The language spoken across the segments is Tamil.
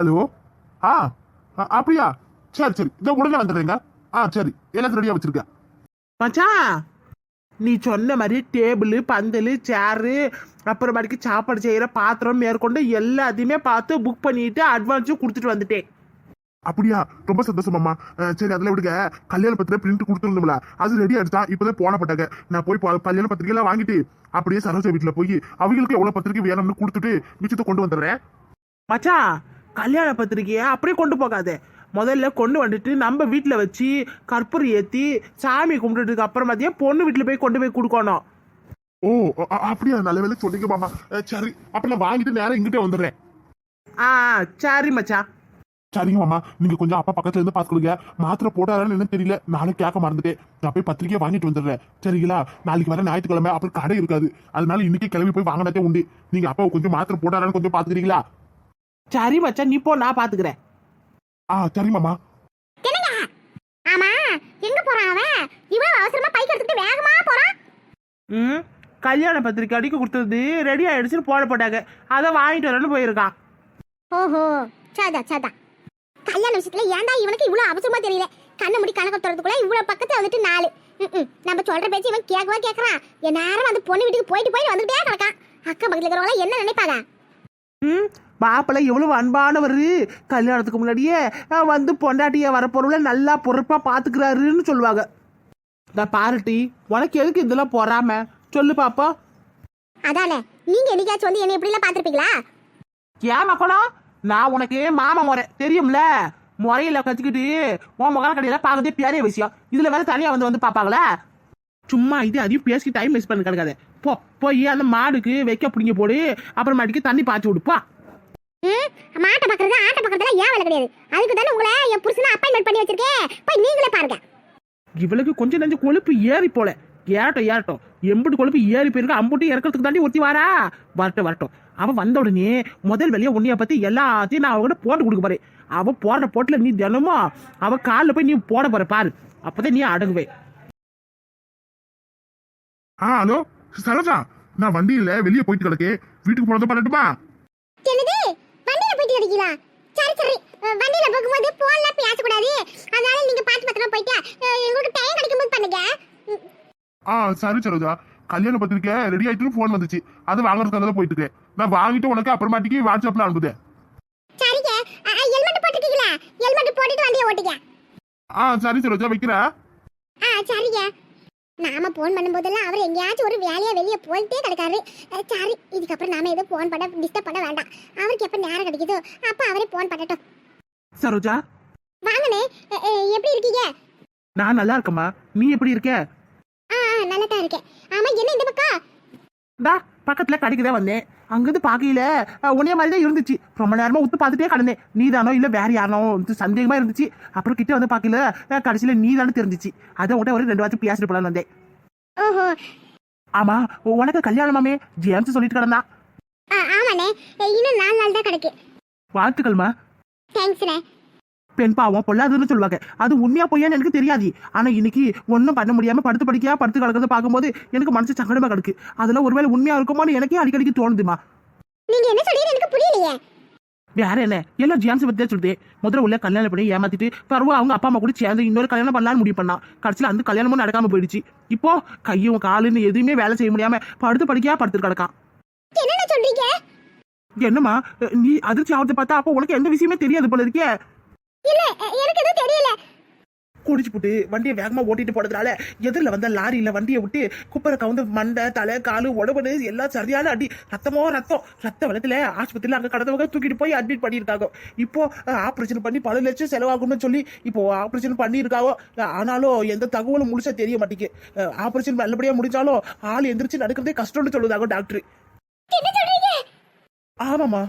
ஹலோ ஆ அப்படியா? சரி சரி. இதோ உடனே வந்துடுறேங்க. ஆ சரி. எல்லாத்தையும் ரெடியாக வச்சிருக்கேன் மச்சான் நீ சொன்ன மாதிரி டேபிள் பந்தல் சேரு அப்புறமாட்டிக்கு சாப்பாடு செய்கிற பாத்திரம் மேற்கொண்டு எல்லாத்தையுமே பார்த்து புக் பண்ணிட்டு அட்வான்ஸும் கொடுத்துட்டு வந்துட்டேன். அப்படியா? ரொம்ப சந்தோஷமாம்மா. சரி அதில் விடுங்க. கல்யாண பத்திரிக்கை பிரிண்ட் கொடுத்துருந்தோம்ல அது ரெடி ஆயிடுச்சா? இப்போதான் போன பட்டாங்க நான் போய் கல்யாண பத்திரிக்கைலாம் வாங்கிட்டு அப்படியே சரோஜா வீட்டில் போய் அவங்களுக்கு எவ்வளோ பத்திரிக்கை வேணும்னு கொடுத்துட்டு மிச்சத்தை கொண்டு வந்துடுறேன். மச்சான் கல்யாண பத்திரிக்கையை அப்படியே கொண்டு போகாத. முதல்ல கொண்டு வந்துட்டு நம்ம வீட்டில் வச்சு கற்பூரம் ஏற்றி சாமி கும்பிட்டுட்டுக்கு அப்புறமாத்தியே பொண்ணு வீட்டில் போய் கொண்டு போய் கொடுக்கணும். ஓ அப்படியா? நல்ல வேலை சொன்னீங்க மாமா. சரி அப்ப நான் வாங்கிட்டு நேரம் இங்கிட்டே வந்துடுறேன். ஆ சரி மச்சான். சரிங்க மாமா. நீங்க கொஞ்சம் அப்பா பக்கத்துல இருந்து பாத்துக்கொடுங்க மாத்திரை போட்டாரான்னு என்ன தெரியல. நானும் கேட்க மறந்துட்டேன். நான் போய் பத்திரிக்கையை வாங்கிட்டு வந்துடுறேன். சரிங்களா? நாளைக்கு வர ஞாயிற்றுக்கிழமை அப்புறம் கடை இருக்காது. அதனால இன்னைக்கு கிளம்பி போய் வாங்கினதே உண்டு. நீங்க அப்பா கொஞ்சம் மாத்திரை போட்டாரான்னு கொஞ்சம் பாத்துக்கிறீங்களா சரி மச்சான் நீ போ நான் பார்த்துக்கிறேன் ஆ சரி மாமா. என்னங்க? ஆமா எங்க போறான் அவன்? இவன் அவசரமா பைக் எடுத்துட்டு வேகமா போறான்? ம் கல்யாண பத்திரிக்கை அடிக்க கொடுத்தது ரெடி ஆயிடுச்சுன்னு போட போட்டாங்க. அதை வாங்கிட்டு வரேன்னு போயிருக்கான். ஓஹோ சாதா சாதா. கல்யாண விஷயத்துல ஏன்டா இவனுக்கு இவ்வளவு அவசரமா தெரியல? கண்ணை முடி கணக்கு துறதுக்குள்ள இவ்வளவு பக்கத்துல வந்துட்டு நாலு. ம்ம். நம்ம சொல்ற பேச்சு இவன் கேட்கவா கேக்குறான்? என் நேரம் அந்த பொண்ணு வீட்டுக்கு போயிட்டு போயிட்டு வந்துட்டே கிடக்கான். அக்கம் பக்கத்துல இருக்கிறவங்க என்ன நினைப்பாங்க? ம்? மாப்பிள்ளை எவ்வளவு அன்பானவர். கல்யாணத்துக்கு முன்னாடியே வந்து பொண்டாட்டிய வரப்பொருளை நல்லா பொறுப்பா பாத்துக்கிறாருன்னு சொல்லுவாங்க. நான் பாருட்டி உனக்கு எதுக்கு இதெல்லாம் பொறாம? சொல்லு பாப்பா. அதானே நீங்க என்னைக்காச்சும் வந்து என்ன இப்படி எல்லாம் பாத்திருப்பீங்களா? ஏன் மக்களும் நான் உனக்கு மாமா முறை தெரியும்ல? முறையில கத்துக்கிட்டு உன் முகர கடையில பார்க்கறதே பெரிய விஷயம். இதுல வேற தனியா வந்து வந்து பாப்பாங்களா? சும்மா இது அதையும் பேசி டைம் வேஸ்ட் பண்ண கிடக்காத. போ போய் அந்த மாடுக்கு வைக்க பிடிங்க போடு. அப்புறமாட்டிக்கு தண்ணி பாய்ச்சி விடுப்பா ம் மாட்டை பாக்குறது ஆட்டை பாக்குறதுல ஏன் வேலை கிடையாது? அதுக்கு தானே உங்களை என் புருஷனை அப்பாயின்மெண்ட் பண்ணி வச்சிருக்கேன் போய் நீங்களே பாருங்க. இவளுக்கு கொஞ்சம் நஞ்சு கொழுப்பு ஏறி போல. ஏறட்டும் ஏறட்டும். எம்புட்டு கொழுப்பு ஏறி போயிருக்கு. அம்புட்டு இறக்கிறதுக்கு தாண்டி ஒருத்தி வாரா? வரட்டும் வரட்டும். அவ வந்த உடனே முதல் வெளியே உன்னைய பத்தி எல்லாத்தையும் நான் அவகிட்ட போட்டு கொடுக்க போறேன். அவ போடுற போட்டுல நீ தினமும் அவ காலில் போய் நீ போட போற பாரு. அப்பதான் நீ அடங்குவே ஆ ஹலோ? சரோஜா நான் வண்டியில வெளியே போயிட்டு கிடக்கு. வீட்டுக்கு போனதை பண்ணட்டுமா? என்னது? வண்டியில போயிட்டு கிடைக்கலா சரி சரி. வண்டியில போகும்போது போன்ல பேசக்கூடாது. அதனால நீங்க பார்த்து பத்திரமா போயிட்டு உங்களுக்கு டைம் கிடைக்கும்போது பண்ணுங்க. ம், ஆ சரி சரோஜா. கல்யாண பத்திரிக்கை ரெடி ஆயிட்டு ஃபோன் வந்துச்சு. அது வாங்குறதுக்காக போயிட்டு இருக்கேன். நான் வாங்கிட்டு உனக்கு அப்புறமாட்டிக்கு வாட்ஸ்அப்ல அனுப்புதேன் சரிங்க. ஹெல்மெட் போட்டுட்டீங்களா? ஹெல்மெட் போட்டுட்டு வண்டியை ஓட்டுங்க. ஆ சரி சரோஜா வைக்கிறேன். ஆ சரிங்க. நாம போன் பண்ணும்போதெல்லாம் அவர் எங்கேயாச்சும் ஒரு வேலையா வெளியே போயிட்டே கிடக்காரு. சரி இதுக்கப்புறம் நாம எதுவும் போன் பண்ண டிஸ்டர்ப் பண்ண வேண்டாம். அவருக்கு எப்ப நேரம் கிடைக்குதோ அப்ப அவரே போன் பண்ணட்டும். சரோஜா? அஹ் எப்படி இருக்கீங்க? நான் நல்லா இருக்கேம்மா. நீ எப்படி இருக்க? ஆ நல்லா தான் இருக்கேன். ஆமா என்ன இந்த பக்கம்? பக்கத்துல கடைக்கு தான் வந்தேன். அங்கிருந்து பார்க்கையில உன்னைய மாதிரி தான் இருந்துச்சு. ரொம்ப நேரமா உத்து பார்த்துட்டே கடந்தேன். நீ தானோ இல்ல வேற யாரோ வந்து சந்தேகமா இருந்துச்சு. அப்புறம் கிட்ட வந்து பார்க்கல கடைசியில நீ தானே தெரிஞ்சிச்சு. அதை உடனே ஒரு ரெண்டு வாரத்துக்கு பேசிட்டு போலான்னு வந்தேன். ஆமா உனக்கு கல்யாணமாமே? ஜேம்ஸ் சொல்லிட்டு கிடந்தா. ஆ ஆமாண்ணே. இன்னும் நாலு நாள் தான் கிடக்கு. வாழ்த்துக்கள்மா. தேங்க்ஸ்ண்ணே. பெண் பாவம் பொல்லாதுன்னு சொல்லுவாங்க. அது உண்மையா பொய்யான்னு எனக்கு தெரியாது. ஆனா இன்னைக்கு ஒன்றும் பண்ண முடியாம படுத்து படிக்கையா படுத்து கிடக்கிறத பார்க்கும்போது எனக்கு மனசு சங்கடமா கிடக்கு. அதுல ஒருவேளை உண்மையா இருக்குமோன்னு எனக்கே அடிக்கடிக்கு தோணுதுமா. நீங்க என்ன சொல்றீங்க? எனக்கு புரியலையே. வேற என்ன? எல்லாம் ஜேம்ஸ் பத்தி சொல்லுது. முதல்ல உள்ள கல்யாணம் பண்ணி ஏமாத்திட்டு பருவ அவங்க அப்பா அம்மா கூட சேர்ந்து இன்னொரு கல்யாணம் பண்ணலாம்னு முடிவு பண்ணான் கடைசியில் அந்த கல்யாணமும் நடக்காம போயிடுச்சு. இப்போ கையும் காலுன்னு எதுவுமே வேலை செய்ய முடியாம படுத்து படிக்கையா படுத்து கிடக்கான். என்னம்மா? நீ அதிர்ச்சி ஆகிறத பார்த்தா அப்போ உனக்கு எந்த விஷயமே தெரியாது போல இருக்கே. இல்ல எனக்கு எதுவும் தெரியல. குடிச்சு போட்டு வண்டியை வேகமா ஓட்டிட்டு போனதுனால எதிரில் வந்த லாரியில வண்டியை விட்டு குப்பரை கவுந்து மண்டை தலை காலு உடம்பு எல்லாம் சரியான அடி. ரத்தமோ ரத்தம். ரத்த வெள்ளத்துல ஆஸ்பத்திரியில அங்க கடந்தவங்க தூக்கிட்டு போய் அட்மிட் பண்ணியிருக்காங்க. இப்போ ஆப்ரேஷன் பண்ணி பல லட்சம் செலவாகும்னு சொல்லி இப்போ ஆப்ரேஷன் பண்ணியிருக்காங்க. ஆனாலும் எந்த தகவலும் முழுசா தெரிய மாட்டேங்குது. ஆப்ரேஷன் நல்லபடியா முடிஞ்சாலும் ஆள் எந்திரிச்சு நடக்கிறதே கஷ்டம்னு சொல்லுதாங்க டாக்டர் ஆமாம்மா.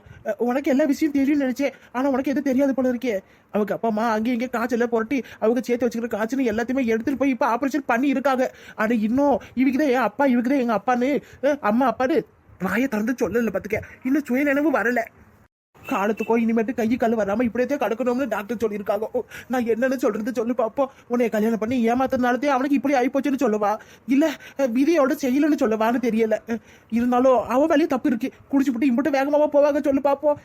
உனக்கு எல்லா விஷயம் தெரியும்னு நினைச்சேன். ஆனால் உனக்கு எதுவும் தெரியாது போல இருக்கே. அவங்க அப்பா அம்மா அங்கேயும் இங்கே காய்ச்சல புரட்டி அவங்க சேர்த்து வச்சுக்கிற காய்ச்சல் எல்லாத்தையுமே எடுத்துட்டு போய் இப்போ ஆப்ரேஷன் பண்ணி இருக்காங்க ஆனால் இன்னும் இவங்க என் அப்பா இவங்க எங்கள் எங்க அப்பான்னு அம்மா அப்பான்னு வாயை திறந்து சொல்லல பார்த்துக்க இன்னும் சுய நினைவு காலத்துக்கோ இனிமேட்டு கை கால் வராம இப்படியே கடக்கணும்னு டாக்டர் சொல்லியிருக்காங்க. நான் என்னன்னு சொல்றது சொல்லு பாப்போம் உன்னை கல்யாணம் பண்ணி ஏமாத்தினாலதே அவனுக்கு இப்படி ஆயிப்போச்சுன்னு சொல்லுவா. இல்ல விதியோட செய்யலன்னு சொல்லுவான்னு தெரியல. இருந்தாலும் அவன் வேலையும் தப்பு இருக்கு. குடிச்சு விட்டு இம்பட்டு வேகமாவா போவாங்க சொல்லு பாப்போம்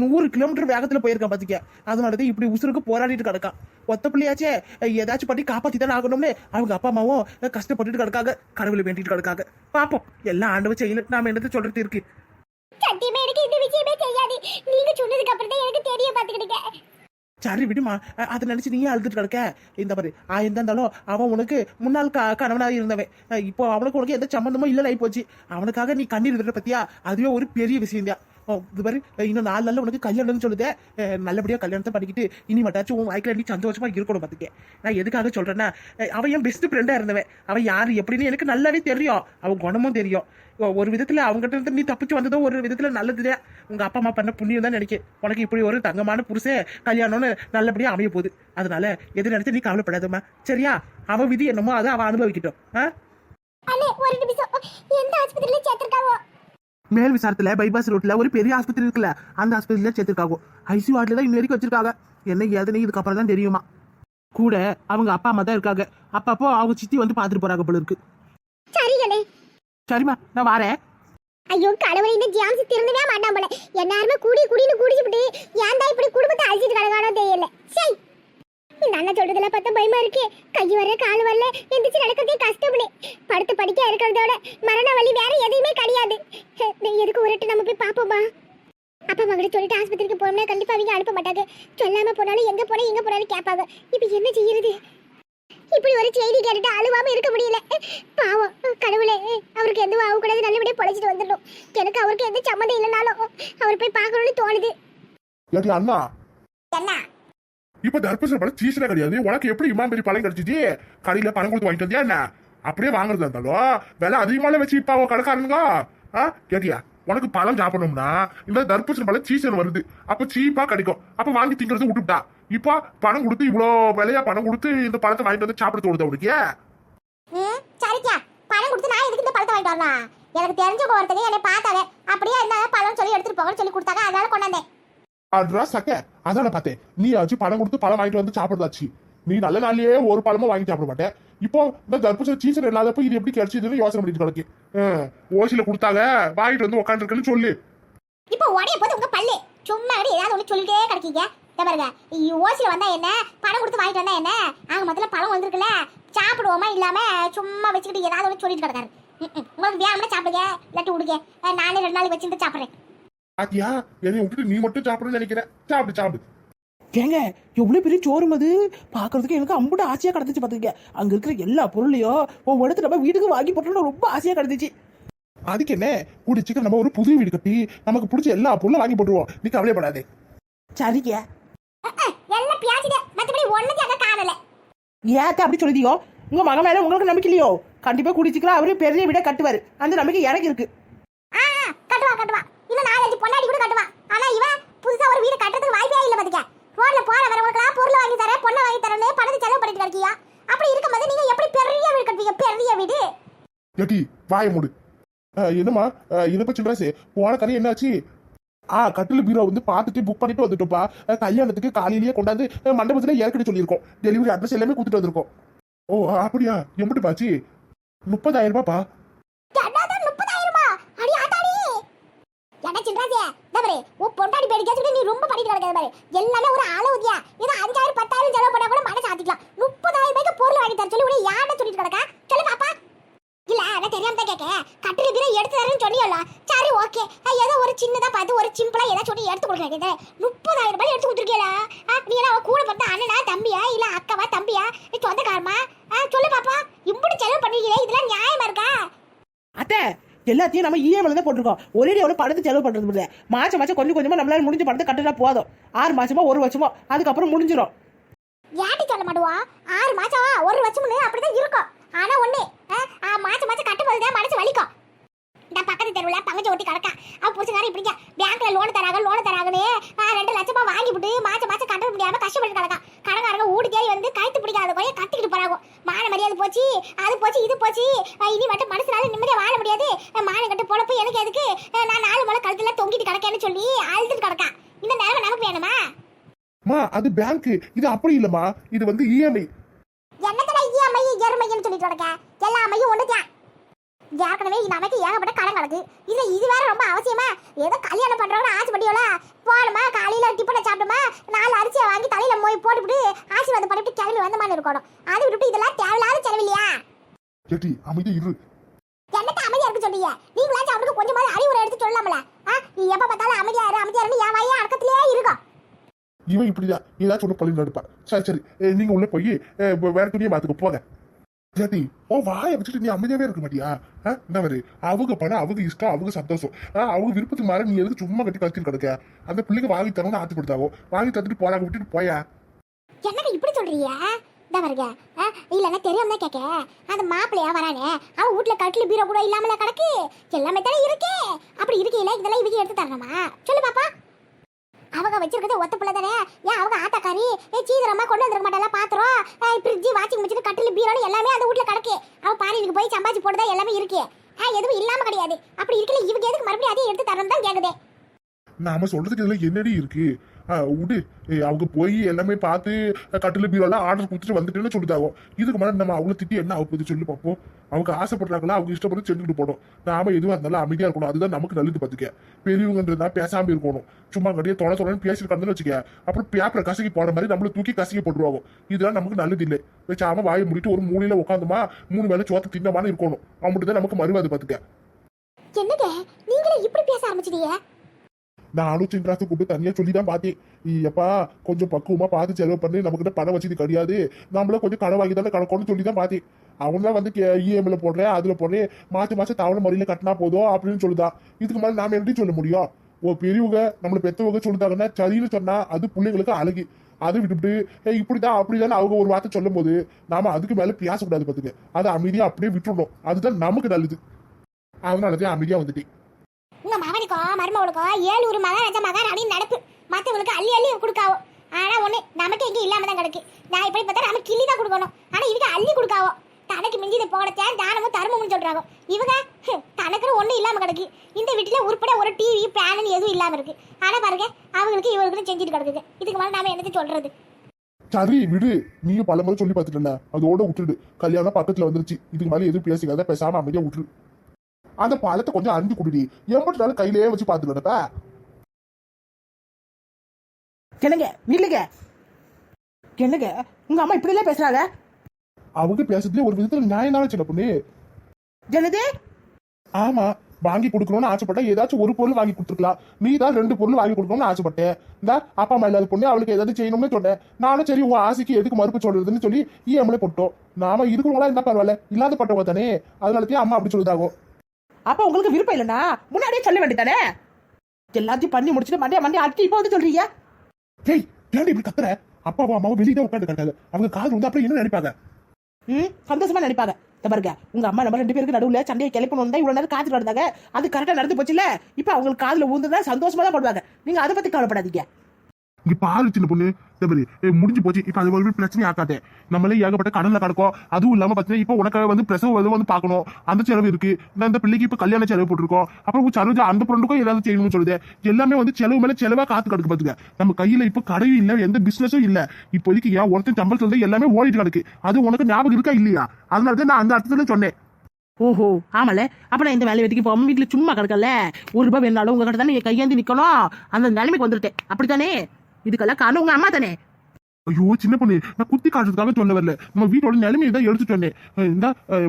நூறு கிலோமீட்டர் வேகத்துல போயிருக்கான் பாத்துக்க அதனாலதான் இப்படி உசுருக்கு போராடிட்டு கிடக்கான். ஒத்த பிள்ளையாச்சே ஏதாச்சும் பண்ணி காப்பாத்தி தான் ஆகணும்னு அவங்க அப்பா அம்மாவும் கஷ்டப்பட்டுட்டு கிடக்காங்க. கடவுளை வேண்டிட்டு கிடக்காங்க. பாப்போம். எல்லாம் ஆண்டவ செய்யல. நாம என்னது சொல்றது இருக்கு. சத்தியமே எனக்கு இந்த விஷயமே தெரியாது. நீங்க சொன்னதுக்கு அப்புறம் தான் எனக்கு தெரிய பாத்துக்கிட்டீங்க சரி விடுமா. அதை நினைச்சு நீயே அழுதுட்டு கிடக்க. இந்த மாதிரி ஆயிரம் இருந்தாலும் அவன் உனக்கு முன்னாள் க கணவனாக இருந்தவன். இப்போ அவனுக்கு உனக்கு எந்த சம்மந்தமும் இல்லைன்னு போச்சு அவனுக்காக நீ கண்ணீர் விடுற பத்தியா? அதுவே ஒரு பெரிய விஷயம் தான் இது மாதிரி இன்னும் நாலு நாளில் உனக்கு கல்யாணம்னு சொல்லுதே. நல்லபடியாக கல்யாணத்தை பண்ணிக்கிட்டு இனி மட்டாச்சும் உன் வாழ்க்கையில நீ சந்தோஷமாக இருக்கணும் பார்த்துக்கேன் நான் எதுக்காக சொல்கிறேன்னா அவன் என் பெஸ்ட் ஃப்ரெண்டாக இருந்தவன். அவன் யார் எப்படின்னு எனக்கு நல்லாவே தெரியும். அவன் குணமும் தெரியும். ஒரு விதத்தில் அவங்ககிட்ட இருந்து நீ தப்பிச்சு வந்ததோ ஒரு விதத்தில் நல்லதுதான் உங்கள் அப்பா அம்மா பண்ண புண்ணியம் தான் நினைக்க உனக்கு இப்படி ஒரு தங்கமான புருஷே கல்யாணம்னு நல்லபடியாக அமைய போகுது. அதனால எது நினைச்சு நீ கவலைப்படாதம்மா. சரியா? அவன் விதி என்னமோ அதை அவன் அனுபவிக்கட்டும். ஆ? அண்ணே ஒரு நிமிஷம். எந்த ஆஸ்பத்திரியில சேர்த்திருக்காவோ? மேல் விசாரத்துல பைபாஸ் ரோட்ல ஒரு பெரிய ஆஸ்பத்திரி இருக்குல்ல அந்த ஆஸ்பத்திரியில சேர்த்திருக்காங்க. ஐசி வார்டில் தான் இன்ன வரைக்கும் வச்சிருக்காங்க. என்ன ஏதுன்னு இதுக்கப்புறம் தான் தெரியுமா? கூட அவங்க அப்பா அம்மா தான் இருக்காங்க. அப்பப்போ அவங்க சித்தி வந்து பார்த்துட்டு போறாங்க போல இருக்கு. சரிங்களே சரிம்மா நான் வரேன். ஐயோ கடவுளை இந்த ஜாம்ஸ் திருந்தவே மாட்டான் போல. எல்லாருமே கூடி குடின்னு குடிச்சுட்டு ஏன்டா இப்படி குடும்பத்தை அழிச்சிட்டு கிடக்கானோ தெரியல. சரி. இந்த அண்ணன் சொல்றதுல பார்த்தா பயமா இருக்கு. கை வர கால் வரல. எந்திரிச்சு நடக்கிறதே கஷ்டப்படு படுத்து படிக்க இருக்கிறதோட மரண வலி வேற எதுவுமே கிடையாது. டேய், எதுக்கு ஒரு எட்டு நம்ம போய் பாப்போமா அப்பா மகளை சொல்லிட்டு ஆஸ்பத்திரிக்கு போனோம்னா கண்டிப்பா அவங்க அனுப்ப மாட்டாங்க. சொல்லாம போனாலும் எங்க போனா எங்க போனாலும் கேட்பாங்க. இப்ப என்ன செய்யறது? இப்படி ஒரு செய்தி கேட்டுட்டு அழுவாம இருக்க முடியல. பாவம். கடவுளே அவருக்கு எதுவும் ஆகக்கூடாது. நல்லபடியா பொழைச்சிட்டு வந்துடணும். எனக்கு அவருக்கு எந்த சம்மந்தம் இல்லைனாலும் அவர் போய் பார்க்கணும்னு தோணுது. அண்ணா. என்ன? இப்ப தர்பூசணி பழம் சீசனே கிடையாது. உனக்கு எப்படி இம்மா பழம் கிடைச்சிச்சு? கடையில பணம் கொடுத்து வாங்கிட்டு வந்தியா என்ன? அப்படியே வாங்குறதா இருந்தாலும் விலை அதிகமான வச்சு இப்ப அவன் கடைக்காரனுங்க? ஆ கேட்டியா? உனக்கு பழம் சாப்பிடணும்னா இந்த தர்பூசணி பழம் சீசன் வருது. அப்ப சீப்பா கிடைக்கும். அப்ப வாங்கி திங்கிறது விட்டுட்டா? இப்போ பணம் கொடுத்து இவ்வளோ விலையா பணம் கொடுத்து இந்த பழத்தை வாங்கிட்டு வந்து சாப்பிட தோணுது அவனுக்கு ம் சரிக்கா. பணம் கொடுத்து நான் எதுக்கு இந்த பழத்தை வாங்கிட்டு வரலாம் எனக்கு தெரிஞ்ச ஒருத்தங்க என்னை பார்த்தாங்க. அப்படியே இருந்தாங்க பழம் சொல்லி எடுத்துட்டு போங்கன்னு சொல்லி கொடுத்தாங்க. அதனால கொண்டாந்தேன். அட்ரா சக்க அதான பார்த்தேன். நீ ஆச்சு பணம் கொடுத்து பழம் வாங்கிட்டு வந்து சாப்பிடுதாச்சு. நீ நல்ல நாள்லயே ஒரு பழமும் வாங்கி சாப்பிட மாட்டேன் இப்போ இந்த தர்பூசணி சீசன் இல்லாதப்ப இது எப்படி கிடைச்சதுன்னு யோசனை பண்ணிட்டு கிடக்கு ஓசில கொடுத்தாங்க. வாங்கிட்டு வந்து உட்காந்துருக்குன்னு சொல்லு. இப்போ உடைய போது உங்க பல்லு. சும்மா அப்படி ஏதாவது ஒன்று சொல்லிட்டே கிடைக்கீங்க. பாருங்க. ஓசில வந்தா என்ன? பணம் கொடுத்து வாங்கிட்டு வந்தா என்ன? ஆக மொத்தத்துல பழம் வந்திருக்குல்ல? சாப்பிடுவோமா இல்லாம சும்மா வச்சுக்கிட்டு ஏதாவது ஒன்று சொல்லிட்டு கிடக்காரு. ம், உங்களுக்கு வேணும்னா சாப்பிடுங்க. இல்லாட்டி விடுங்க நானே ரெண்டு நாளைக்கு வச்சுட்டு சாப்பிட்றேன். பாத்தியா? என்னை விட்டுட்டு நீ மட்டும் சாப்பிடுன்னு நினைக்கிறேன் சாப்பிடு சாப்பிடு. ஏங்க எவ்வளவு பெரிய சோறும் அது? பாக்குறதுக்கு எனக்கு அம்புட்டு ஆசையா கிடந்துச்சு பாத்துக்க அங்க இருக்கிற எல்லா பொருளையும் உன் இடத்துல நம்ம வீட்டுக்கு வாங்கி போட்டோம்னு ரொம்ப ஆசையா கிடந்துச்சு. அதுக்கு என்ன? கூடி சீக்கிரம் நம்ம ஒரு புது வீடு கட்டி நமக்கு பிடிச்ச எல்லா பொருளும் வாங்கி போட்டுருவோம். நீ கவலைப்படாதே சரிங்க. எல்லாம் பியாச்சுதே மற்றபடி ஒன்றுக்கு காணல. ஏத்த அப்படி சொல்லுதியோ உங்க மகன் மேல உங்களுக்கு நம்பிக்கை இல்லையோ? கண்டிப்பா குடிச்சிக்கலாம் அவரு பெரிய வீட கட்டுவாரு. அந்த நம்பிக்கை எனக்கு இருக்கு. கட்டுவா கட்டுவா. இன்னும் நாலஞ்சு பொண்டாடி கூட கட்டுவான் ஆனா இவன் புதுசா ஒரு வீடு கட்டுறதுக்கு வாய்ப்பே இல்லை பாத்துக்க. ரோட்ல போற வரவங்களுக்குலாம் பொருள் வாங்கி தரேன் பொண்ணை வாங்கி தரேன்னு பணத்தை செலவு பண்ணிட்டு இருக்கியா அப்படி இருக்கும்போது நீங்க எப்படி பெரிய வீடு கட்டுவீங்க? பெரிய வீடு. ஏட்டி வாய மூடு. என்னம்மா? இதை பற்றி சின்ராசு போன கதை என்னாச்சு? ஆ கட்டில் பீரோ வந்து பார்த்துட்டு புக் பண்ணிட்டு வந்துட்டோம்ப்பா. கல்யாணத்துக்கு காலையிலேயே கொண்டாந்து மண்டபத்தில் மண்டபத்துல இறக்கிட்டு சொல்லியிருக்கோம். டெலிவரி அட்ரஸ் எல்லாமே கொடுத்துட்டு வந்திருக்கோம். ஓ அப்படியா? எப்படி பாச்சு. முப்பதாயிரம் ரூபாப்பா என்னது முப்பதாயிரமா அடி ஆட்டாடி என்ன சின்ராஜே ஓ உன் பொண்டாடி பேடிக்காச்சும் நீ ரொம்ப பண்ணிட்டு கிடக்காத பாரு. எல்லாமே ஒரு அளவுதியா இது அஞ்சாயிரம் பத்தாயிரம் செலவு பண்ணா கூட மனசு ஆத்திக்கலாம். முப்பதாயிரம் ரூபாய்க்கு பொருள் வாங்கி தர சொல்லி உடனே யார்கிட்ட சொல்லிட்டு கிடக்கா? சொல்லு பாப்பா. இல்ல அதான் தெரியாம தான் கேட்க கட்டில் பீரோ எடுத்து தரேன்னு சொன்னியோல சரி ஓகே. ஏதோ ஒரு சின்னதா பார்த்து ஒரு சிம்பிளா ஏதோ சொல்லி எடுத்து கொடுக்குறேன் முப்பதாயிரம் ரூபாய் எடுத்து கொடுத்துருக்கீங்களா நீ எல்லாம் கூட பார்த்தா அண்ணனா தம்பியா இல்ல அக்காவா தம்பியா? நீ சொந்தக்காரமா சொல்லு பாப்பா. இப்படி செலவு பண்ணிருக்கீங்க இதெல்லாம் நியாயமா இருக்கா? அத்தை எல்லாத்தையும் நம்ம இஎம்ஐல தான் போட்டிருக்கோம். ஒரே ஒரு பணத்தை செலவு பண்றது முடியல மாசம் மாசம் கொஞ்சம் கொஞ்சமா நம்மளால முடிஞ்ச பணத்தை கட்டினா போதும். ஆறு மாசமா ஒரு வருஷமோ அதுக்கப்புறம் முடிஞ்சிடும் ஏட்டி சொல்ல மாட்டுவா? ஆறு மாசம் ஒரு வருஷம்னு அப்படிதான் இருக்கும். ஆனா ஒண்ணு ஆ, ஆ, மாசம் மாசம் கட்டும்போது தான் மனசு வலிக்கும். இந்த பக்கத்து தெருவில் பங்கஜ ஒட்டி கிடக்கா அவ புடிச்சக்காரன் இப்படிங்க பேங்க்ல லோன் தராங்க லோன் தராங்கன்னு ரெண்டு லட்சமா வாங்கி விட்டு மாசம் மாசம் கட்ட முடியாம கஷ்டப்பட்டு கிடக்கா. கடங்காரங்க ஊடி தேடி வந்து கழுத்து பிடிக்காத போய் கத்திக்கிட்டு போறாங்க. மான மரியாதை போச்சு அது போச்சு இது போச்சு. இனி மட்டும் மனசுனால நிம்மதியா வாழ முடியாது. மான கட்டு போனப்போ எனக்கு எதுக்கு? நான் நாலு முளை கழுத்துல தொங்கிட்டு கிடக்கேன்னு சொல்லி அழுதுட்டு கிடக்கா. இந்த நிலைமை நமக்கு வேணுமா? மா அது பேங்க் இது அப்படி இல்லம்மா. இது வந்து E இஎம்ஐ என்னத்துல இஎம்ஐ எருமைன்னு சொல்லிட்டு இருக்க எல்லா அம்மையும் ஒண்ணுதான். ஏற்கனவே நமக்கு ஏகப்பட்ட கடன் கிடக்கு இதுல இது வேற ரொம்ப அவசியமா? ஏதோ கல்யாணம் பண்றவங்க ஆசைப்படியோல போடுமா காலையில டிப்பனை சாப்பிடுமா? நாலு அரிசியை வாங்கி தலையில மோய் போட்டுவிட்டு ஆசீர்வாதம் பண்ணிட்டு கிளம்பி வந்த மாதிரி இருக்கணும். அது விட்டுட்டு இதெல்லாம் தேவையில்லாத செலவு இல்லையா கேட்டி அமைதி இரு. என்னத்த அமைதியா இருக்கு சொல்றீங்க? நீங்களாச்சும் அவனுக்கு கொஞ்சமாவது அறிவுரை எடுத்து சொல்லலாம்ல. ஆ நீ எப்ப பார்த்தாலும் அமைதியா இரு அமைதியா இருந்து என் வாயே அடக்கத்திலேயே இருக்கும் இவன் இப்படிதான். ஏதாச்சும் ஒண்ணு பள்ளி நடப்பா. சரி சரி. நீங்க உள்ள போய் வேற துணியை மாத்துக்க போங்க. ஜாதி ஓ வாயை வச்சுட்டு நீ அமைதியாவே இருக்க மாட்டியா? ஆ, என்ன வரு அவங்க பணம் அவங்க இஷ்டம் அவங்க சந்தோஷம். ஆ, அவங்க விருப்பத்துக்கு மாற நீ எதுக்கு சும்மா கட்டி கழிச்சு கிடக்க? அந்த பிள்ளைக்கு வாங்கி தரணும்னு ஆத்து கொடுத்தாவோ வாங்கி தந்துட்டு போறாங்க விட்டுட்டு போயா? என்னங்க இப்படி சொல்றீங்க? இந்த வருங்க இல்லைன்னா தெரியாம தான் கேட்க அந்த மாப்பிள்ளையா வரானே? அவன் வீட்டுல கட்டில் பீரோ கூட இல்லாமல கிடக்கு. எல்லாமே தானே இருக்கே. அப்படி இருக்கையில இதெல்லாம் இவங்க எடுத்து தரணுமா? சொல்லு பாப்பா. அவங்க வச்சிருக்கிறது ஒத்த பிள்ளை தானே? ஏன் அவங்க ஆத்தாக்காரி? ஏ சீக்கிரமா கொண்டு வந்திருக்க மாட்டாளா? பாத்திரம் ஃப்ரிட்ஜ் வாஷிங் மிஷின் கட்டில் பீரோன்னு எல்லாமே அந்த வீட்டில் கிடக்கு. அவன் பாரினுக்கு போய் சம்பாதிச்சு போட்டுதான் எல்லாமே இருக்கு. எதுவும் இல்லாம கிடையாது. அப்படி இருக்கல இவங்க எதுக்கு மறுபடியும் அதையும் எடுத்து தரணும் தான் கேக்குதே. நாம சொல்றதுக்கு இதுல என்னடி இருக்கு? விடு அவங்க போய் எல்லாமே பார்த்து கட்டில பீரோலாம் ஆர்டர் கொடுத்துட்டு வந்துட்டேன்னு சொல்லிட்டாங்க. இதுக்கு மேலே நம்ம அவங்கள திட்டி என்ன ஆக சொல்லி பார்ப்போம் அவங்க ஆசைப்படுறாங்களா? அவங்க இஷ்டப்பட்டு செஞ்சுட்டு போடும் நாம எதுவும் இருந்தாலும் அமைதியாக இருக்கணும். அதுதான் நமக்கு நல்லது பார்த்துக்க பெரியவங்கன்றதா பேசாமல் இருக்கணும். சும்மா கட்டியே தொலை தொலைன்னு பேசிருக்காங்கன்னு வச்சுக்க அப்புறம் பேப்பரை கசக்கி போட மாதிரி நம்மளை தூக்கி கசக்கி போட்டுருவாங்க. இதெல்லாம் நமக்கு நல்லது இல்லை. வச்சாம வாயை முடிட்டு ஒரு மூலையில உட்காந்துமா மூணு வேலை சோத்த தின்னமான இருக்கணும். அவங்கள்ட்ட தான் நமக்கு மறுவாது பார்த்துக்க என்னங்க? நீங்களே இப்படி பேச ஆரம்பிச்சிட்டீங்க? நானும் சின்ராசு கூப்பிட்டு தனியா சொல்லி தான் பார்த்தேன் எப்பா கொஞ்சம் பக்குவமா பார்த்து செலவு பண்ணி. நம்மக்கிட்ட பணம் வச்சது கிடையாது. நம்மள கொஞ்சம் கடன் வாங்கி தானே கணக்கணும்னு சொல்லி தான் பார்த்தேன் அவங்க தான் வந்து இஎம்ஐல போடுறேன் அதுல போடுறேன். மாசம் மாசம் தவணை முறையில கட்டினா போதும் அப்படின்னு சொல்லுதான் இதுக்கு மேலே நாம எப்படி சொல்ல முடியும்? ஓ பெரியவங்க நம்மள பெத்தவங்க சொல்லிட்டாங்கன்னா சரின்னு சொன்னா அது பிள்ளைங்களுக்கு அழகு. அதை விட்டுவிட்டு ஏய் இப்படிதான் அப்படிதான் அவங்க ஒரு வார்த்தை சொல்லும் போது நாம அதுக்கு மேல பேசக்கூடாது பார்த்துக்க. அதை அமைதியா அப்படியே விட்டுடணும் அதுதான் நமக்கு நல்லது. அதனால தான் அமைதியா வந்துட்டேன். உங்க மகனுக்கோ ஏழு ஒரு மகன் வச்ச மகன் அப்படின்னு நடப்பு. மற்றவங்களுக்கு அள்ளி அள்ளி கொடுக்காவோ. ஆனால் ஒன்று நமக்கு எங்கேயும் இல்லாமல் தான் கிடக்கு. நான் இப்படி பார்த்தா நம்ம கிள்ளி தான் கொடுக்கணும். ஆனால் இவங்க அள்ளி கொடுக்காவோ. தனக்கு மிஞ்சி இதை போடத்தேன் தானமும் தருமம்னு சொல்கிறாங்க இவங்க தனக்குன்னு ஒன்றும் இல்லாமல் கிடக்கு. இந்த வீட்டில் உருப்பட ஒரு டிவி பேனு எதுவும் இல்லாமல் இருக்கு. ஆனால் பாருங்க அவங்களுக்கு இவங்களுக்கு செஞ்சுட்டு கிடக்குது. இதுக்கு மேலே நாம என்னத்தை சொல்றது? சரி விடு. நீங்க பல முறை சொல்லி பார்த்துட்டல அதோட விட்டுடு. கல்யாணம் பக்கத்துல வந்துருச்சு. இதுக்கு மேலே எதுவும் பேசிக்காத. பேசாம அமைதியா விட்டுரு. அந்த பழத்தை கொஞ்சம் அன்பு குடிடி. எம்பட்டு நாள் கையிலேயே வச்சு பார்த்துட்டு நடப்ப என்னங்க நில்லுங்க. உங்க அம்மா இப்படி எல்லாம் பேசுறாங்க? அவங்க பேசுறதுல ஒரு விதத்துல நியாயம் தானே சின்ன பொண்ணு. என்னது? ஆமா வாங்கி கொடுக்கணும்னு ஆசைப்பட்டா ஏதாச்சும் ஒரு பொருள் வாங்கி கொடுத்துருக்கலாம். நீ தான் ரெண்டு பொருள் வாங்கி கொடுக்கணும்னு ஆசைப்பட்டேன். இந்த அப்பா அம்மா இல்லாத பொண்ணு அவளுக்கு ஏதாவது செய்யணும்னு சொன்னேன். நானும் சரி உன் ஆசைக்கு எதுக்கு மறுப்பு சொல்றதுன்னு சொல்லி இஎம்ஐ போட்டோம். நாம இருக்கிறவங்களா இருந்தா பரவாயில்ல இல்லாத பட்டவங்க தானே. அதனாலத்தையும் அம்மா அப்படி சொல்லுதாகோ. அப்ப உங்களுக்கு விருப்பம் இல்லைன்னா முன்னாடியே சொல்ல வேண்டியதானே? எல்லாத்தையும் பண்ணி முடிச்சுட்டு மண்டே மண்டே அட்டி இப்போ வந்து சொல்றீங்க? ஏய் ஏன்டி இப்படி கத்துற? அப்பாவும் அம்மாவும் வெளியே தான் உட்காந்து கிடக்காது அவங்க காது வந்து அப்புறம் என்ன நினைப்பாங்க? ம் சந்தோஷமா நினைப்பாங்க. பாருங்க உங்க அம்மா நம்ம ரெண்டு பேருக்கு நடுவுல சண்டையை கிளப்பணும் தான் இவ்வளவு நேரம் காத்துட்டு இருந்தாங்க அது கரெக்டா நடந்து போச்சுல இப்ப அவங்களுக்கு காதுல ஊந்துதான் சந்தோஷமா தான் படுவாங்க. நீங்க அதை பத்தி கவலைப்படாதீங்க. இங்க பாரு சின்ன பொண்ணு. தவறு மாதிரி முடிஞ்சு போச்சு. இப்ப அது ஒரு பிரச்சனை ஆக்காதே. நம்மளே ஏகப்பட்ட கடன்ல கிடக்கும். அதுவும் இல்லாம பாத்தீங்கன்னா இப்ப உனக்கு வந்து பிரசவம் எதுவும் வந்து பார்க்கணும். அந்த செலவு இருக்கு. நான் இந்த பிள்ளைக்கு இப்ப கல்யாண செலவு போட்டிருக்கோம். அப்புறம் உன் சரோஜா அந்த பொண்ணுக்கும் ஏதாவது செய்யணும்னு சொல்லுது. எல்லாமே வந்து செலவு மேல செலவா காத்து கிடக்கு பாத்துக்க. நம்ம கையில இப்ப கடையும் இல்ல எந்த பிசினஸும் இல்ல. இப்போதைக்கு ஏன் ஒருத்தன் சம்பளத்துல இருந்து எல்லாமே ஓடிட்டு கிடக்கு. அது உனக்கு ஞாபகம் இருக்கா இல்லையா? அதனால தான் நான் அந்த அர்த்தத்துல சொன்னேன். ஓஹோ ஆமால. அப்ப நான் இந்த வேலை வெட்டிக்கு போகாம வீட்டுல சும்மா கிடக்கல. ஒரு ரூபாய் வேணாலும் உங்ககிட்ட தானே கையாந்து நிக்கணும். அந்த நிலைமைக்கு வந்துட்டேன். அப்படித்தானே? இதுக்கெல்லாம் காரணம் உங்க அம்மா தானே? ஐயோ சின்ன பொண்ணு நான் குத்தி காட்டுறதுக்காக சொல்ல வரல. நம்ம வீட்டோட நிலைமையை தான் எடுத்துட்டு வந்தேன். இந்த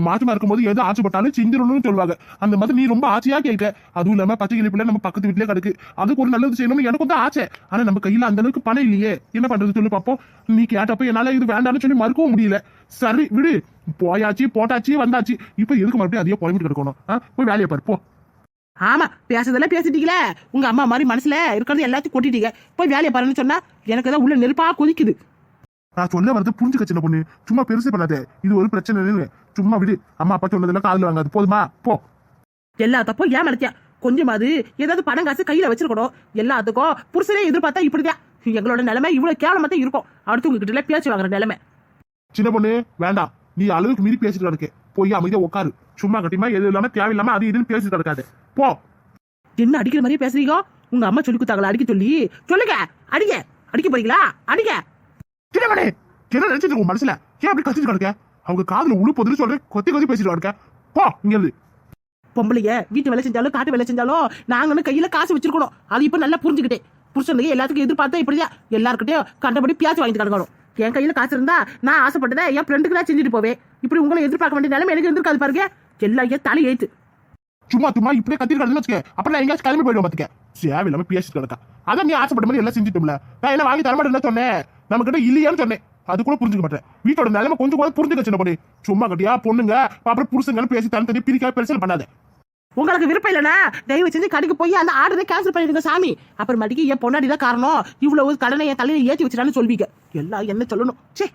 மாற்றமா இருக்கும்போது எது ஆசைப்பட்டாலும் செஞ்சிடணும்னு சொல்லுவாங்க. அந்த மாதிரி நீ ரொம்ப ஆச்சையா கேட்க. அதுவும் இல்லாம பச்சை கிளி பிள்ளை நம்ம பக்கத்து வீட்லயே கிடக்கு. அதுக்கு ஒரு நல்லது செய்யணும்னு எனக்கு வந்து ஆச்சை ஆனா நம்ம கையில அந்த அளவுக்கு பணம் இல்லையே. என்ன பண்றது சொல்லி பார்ப்போம் நீ கேட்டப்ப என்னால இது வேண்டாம்னு சொல்லி மறுக்கவும் முடியல. சரி விடு. போயாச்சு போட்டாச்சு வந்தாச்சு. இப்ப எதுக்கு மறுபடியும் அதையே புலம்பிட்டு கிடக்கணும்? போய் வேலையை பாரு ஆமா பேசுறதெல்லாம் பேசிட்டீங்களே. உங்க அம்மா மாதிரி மனசுல இருக்கிறது எல்லாத்தையும் கொட்டிட்டீங்க. போய் வேலையை பாருன்னு சொன்னா எனக்கு தான் உள்ள நெருப்பா கொதிக்குது. நான் சொல்ல வரது புரிஞ்சுக்க சின்ன பொண்ணு. சும்மா பெருசு பண்ணாதே. இது ஒரு பிரச்சனை இல்லை. சும்மா விடு. அம்மா அப்பா சொன்னதெல்லாம் காதுல வாங்காது. போதுமா? போ. எல்லா தப்பும் ஏன் மலத்தியா கொஞ்சமாவது ஏதாவது பணம் காசு கையில வச்சிருக்கணும். எல்லாத்துக்கும் புருஷனே எதிர்பார்த்தா இப்படிதான். எங்களோட நிலைமை இவ்வளவு கேவலமா தான் இருக்கும். அடுத்து உங்ககிட்ட பேச்சு வாங்குற நிலைமை. சின்ன பொண்ணு வேண்டாம். நீ அளவுக்கு மீறி பேசிட்டு கிடக்கு போய் அமைதியா உட்காரு சும்மா கட்டிமா எது இல்லாம தேவையில்லாம அது இதுன்னு பேசிட்டு கிடக்காது. போ. என்ன அடிக்கிற மாதிரியே பேசுறீங்க? உங்க அம்மா சொல்லி கொடுத்தாங்களா? அடிக்க சொல்லி. சொல்லுங்க. அடிங்க. அடிக்க போறீங்களா? அடிங்க. சின்னமணி என்ன நினைச்சிட்டு உன் மனசுல? ஏன் அப்படி கத்திட்டு கிடக்க? அவங்க காதுல உழு போதுன்னு சொல்றேன். கொத்தி கொத்தி பேசிட்டு இருக்க போ இங்க இருந்து. பொம்பளைங்க வீட்டு வேலை செஞ்சாலும் காட்டு வேலை செஞ்சாலும் நாங்கன்னு கையில காசு வச்சிருக்கணும். அது இப்ப நல்லா புரிஞ்சுக்கிட்டேன். புருஷனுக்கு எல்லாத்துக்கும் எதிர்பார்த்தா இப்படிதான். எல்லாருக்கிட்டையும் கண்டபடி பியாச்சு வாங்கிட்டு கிடக்கணும். என் கையில காசு இருந்தா நான் ஆசைப்பட்டதை என் ஃப்ரெண்டுக்குலாம் செஞ்சுட்டு போவேன். இப்படி உங்களை எதிர்பார்க்க வேண்டிய நிலைமை எனக்கு இருந்திருக்காது பாருங்க? எல்லாம் ஏன் தலை ஏத்து. சும்மா சும்மா இப்படியே கத்திரி கிடந்து வச்சுக்க. அப்புறம் நான் எங்கேயாச்சும் கிளம்பி போயிடுவோம் பாத்துக்க சேவை இல்லாம பேசிட்டு கிடக்கா. அதான் நீ ஆசைப்பட்ட மாதிரி எல்லாம் செஞ்சுட்டோம்ல. நான் என்ன வாங்கி தரமாட்டேன் என்ன சொன்னேன். நம்ம கிட்ட இல்லையான்னு சொன்னேன். அது கூட புரிஞ்சுக்க மாட்டேன். வீட்டோட நிலைமை கொஞ்சம் கூட புரிஞ்சுக்க சின்ன பொண்ணு சும்மா கட்டியா பொண்ணுங்க அப்புறம் புருஷங்கன்னு பேசி தனித்தனி தனி பிரிக்காம பிரச்சனை பண்ணாத. உங்களுக்கு விருப்பம் இல்லைனா தயவு செஞ்சு கடைக்கு போய் அந்த ஆர்டரை கேன்சல் பண்ணிடுங்க சாமி. அப்புறமேட்டுக்கு என் பொண்டாடி தான் காரணம். இவ்வளவு கடனை என் தலையில ஏத்தி வச்சிடான்னு சொல்வீங்க. எல்லாம் என்ன சொல்லணும்? சே